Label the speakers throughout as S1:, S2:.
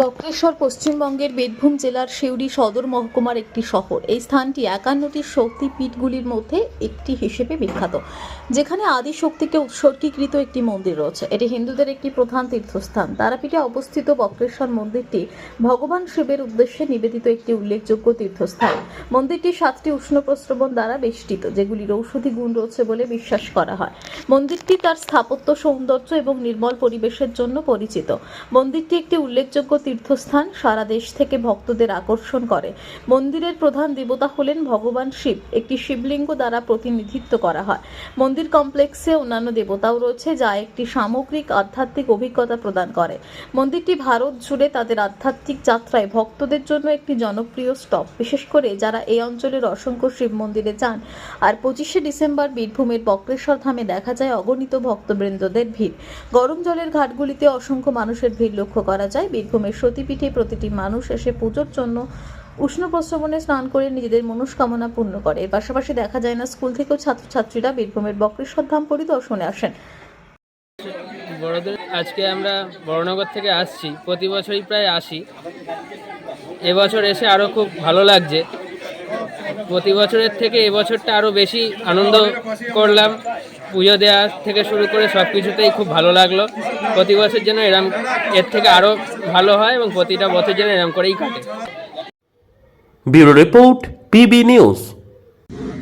S1: বক্রেশ্বর পশ্চিমবঙ্গের বীরভূম জেলার সিউড়ি সদর মহকুমার একটি শহর। এই স্থানটি একান্নটি শক্তিপীঠগুলির মধ্যে একটি হিসেবে বিখ্যাত, যেখানে আদি শক্তিকে উৎসর্গীকৃত একটি মন্দির রয়েছে। এটি হিন্দুদের একটি প্রধান তীর্থস্থান। তারাপীঠে অবস্থিত বক্রেশ্বর মন্দিরটি ভগবান শিবের উদ্দেশ্যে নিবেদিত একটি উল্লেখযোগ্য তীর্থস্থান। মন্দিরটি সাতটি উষ্ণ প্রস্রবণ দ্বারা বেষ্টিত, যেগুলির ঔষধি গুণ রয়েছে বলে বিশ্বাস করা হয়। মন্দিরটি তার স্থাপত্য সৌন্দর্য এবং নির্মল পরিবেশের জন্য পরিচিত। মন্দিরটি একটি উল্লেখযোগ্য তীর্থস্থান, সারা দেশ থেকে ভক্তদের আকর্ষণ করে। মন্দিরের প্রধান দেবতা হলেন ভগবান শিব, একটি শিবলিঙ্গ দ্বারা প্রতিনিধিত্ব করা হয়। মন্দির কমপ্লেক্সে অন্যান্য দেবতাও রয়েছে, যা একটি সামগ্রিক আধ্যাত্মিক অভিজ্ঞতা প্রদান করে। মন্দিরটি ভারত জুড়ে তাদের আধ্যাত্মিক যাত্রায় ভক্তদের জন্য একটি জনপ্রিয় স্টপ। বিশেষ করে যারা এই অঞ্চলের অসংখ্য শিব মন্দিরে যান। আর পঁচিশে ডিসেম্বর বীরভূমের বক্রেশ্বর ধামে দেখা যায় অগণিত ভক্তবৃন্দদের ভিড়। গরম জলের ঘাটগুলিতে অসংখ্য মানুষের ভিড় লক্ষ্য করা যায়। বীরভূমের সতীপীঠে প্রতিটি মানুষ এসে পুজোর জন্য উষ্ণ প্রস্রবণে স্নান করে নিজেদের মনস্কামনা পূর্ণ করে। এর পাশাপাশি দেখা যায় না, স্কুল থেকেও ছাত্রছাত্রীরা বীরভূমের বক্রেশ্বর ধাম পরিদর্শনে আসেন।
S2: বড়দের, আজকে আমরা বড়নগর থেকে আসছি। প্রতি বছরই প্রায় আসি। এবছর এসে আরও খুব ভালো লাগছে। প্রতি বছরের থেকে এবছরটা আরও বেশি আনন্দ করলাম। পুজো দেওয়ার থেকে শুরু করে সব কিছুতেই খুব ভালো লাগল। প্রতি বছর যেন এরম এর থেকে আরও ভালো হয় এবং প্রতিটা বছর যেন এরম করেই কাটে।
S3: Bureau report, PB news.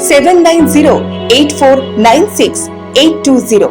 S4: seven nine zero eight four nine six eight two zero